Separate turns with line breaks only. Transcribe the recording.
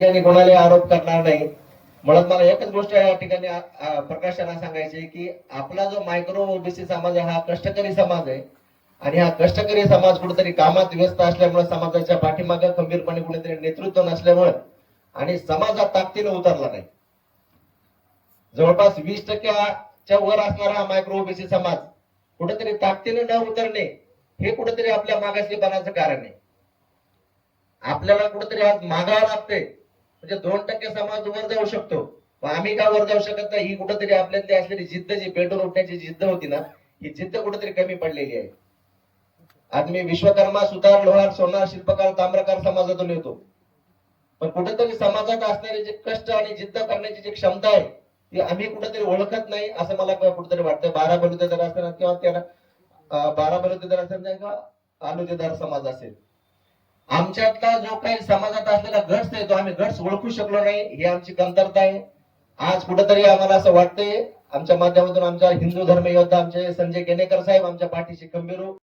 ठिकाणी कोणाला आरोप करणार नाही. म्हणून मला एकच गोष्ट या ठिकाणी प्रकाशांना प्रकाशना सांगायची की आपला जो मायक्रो ओबीसी समाज आहे हा कष्टकरी समाज आहे. आणि हा कष्टकरी समाज कुठेतरी कामात व्यस्त असल्यामुळे समाजाच्या पाठीमागे खंबीरपणे कुणीतरी नेतृत्व नसल्यामुळे आणि समाजात ताकदीने उतरला नाही. जवळपास वीस टक्क्याच्या वर असणारा हा मायक्रो ओबीसी समाज कुठेतरी ताकदीने न उतरणे हे कुठेतरी आपल्या मागासलेपणाचं कारण आहे. आपल्याला कुठेतरी आज मागावं लागते म्हणजे दोन टक्के समाज वर जाऊ शकतो. मग आम्ही का वर जाऊ शकत नाही? ही कुठेतरी आपल्यातली असलेली जिद्द जी पेटून उठण्याची जिद्द होती ना ही जिद्द कुठेतरी कमी पडलेली आहे. आज मी विश्वकर्मा सुतार लोहार सोनार शिल्पकार ताम्रकार समाजातून येतो. पण कुठेतरी समाजात असणारे जे कष्ट आणि जिद्द करण्याची जी क्षमता आहे ती आम्ही कुठेतरी ओळखत नाही असं मला कुठेतरी वाटतं बारा बलुतेदार असताना किंवा त्याला बारा बलुतेदार असताना का आलुतेदार समाज असेल. आमच्यातला जो काही समाजात असलेला गट्स आहे तो आम्ही गट्स ओळखू शकलो नाही ही आमची कमतरता आहे. आज कुठेतरी आम्हाला असं वाटतंय आमच्या माध्यमातून आमच्या हिंदू धर्म योद्धा आमचे संजय केनेकर साहेब आमच्या पाठीशी खंबीर